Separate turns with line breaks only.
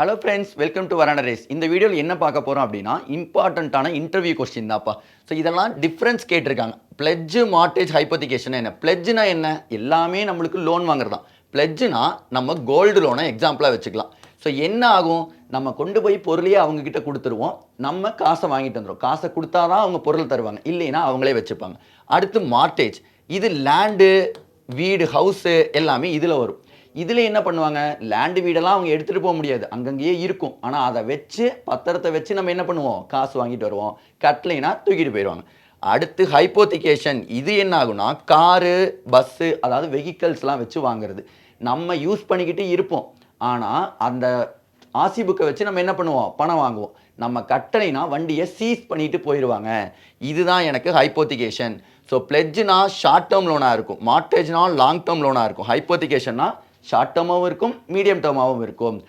Hello friends welcome to வரான ரேஸ் இந்த வீடியோவில் என்ன பார்க்க போகிறோம் அப்படின்னா இம்பார்ட்டண்ட்டான இன்டர்வியூ கொஸ்டின் தான்ப்பா. ஸோ இதெல்லாம் டிஃப்ரென்ஸ் கேட்டிருக்காங்க. பிளெட்ஜு மார்டேஜ் ஹைப்போதிகேஷன் என்ன? பிளெட்ஜுனா என்ன? எல்லாமே நம்மளுக்கு லோன் வாங்குறது தான் பிளெட்ஜுனா நம்ம கோல்டு லோனை எக்ஸாம்பிளாக வச்சுக்கலாம். ஸோ என்ன ஆகும்? நம்ம கொண்டு போய் பொருளையே அவங்கக்கிட்ட கொடுத்துருவோம். நம்ம காசை வாங்கிட்டு வந்துடும் காசை கொடுத்தா தான் அவங்க பொருள் தருவாங்க. இல்லைன்னா அவங்களே வச்சுப்பாங்க. அடுத்து மார்டேஜ் இது லேண்டு வீடு ஹவுஸு எல்லாமே இதில் வரும். இதில் என்ன பண்ணுவாங்க? லேண்டு வீடெல்லாம் அவங்க எடுத்துகிட்டு போக முடியாது. அங்கங்கேயே இருக்கும். ஆனால் அதை வச்சு பத்திரத்தை வச்சு நம்ம என்ன பண்ணுவோம்? காசு வாங்கிட்டு வருவோம். கட்டலைனா தூக்கிட்டு போயிடுவாங்க. அடுத்து ஹைப்போத்திகேஷன் இது என்ன ஆகும்னா காரு பஸ்ஸு அதாவது வெஹிக்கல்ஸ்லாம் வச்சு வாங்குறது. நம்ம யூஸ் பண்ணிக்கிட்டு இருப்போம். ஆனால் அந்த ஆசி புக்கை வச்சு நம்ம என்ன பண்ணுவோம்? பணம் வாங்குவோம். நம்ம கட்டளைனா வண்டியை சீஸ் பண்ணிட்டு போயிடுவாங்க. இதுதான் எனக்கு ஹைப்போத்திகேஷன் ஸோ பிளெட்ஜுனா ஷார்ட் டேர்ம் லோனாக இருக்கும். மார்டேஜ்னா லாங் டேர்ம் லோனாக இருக்கும். ஹைப்போத்திகேஷன்னா ஷார்ட் டேர்மாகவும் இருக்கும் மீடியம் டேர்மாகவும் இருக்கும்.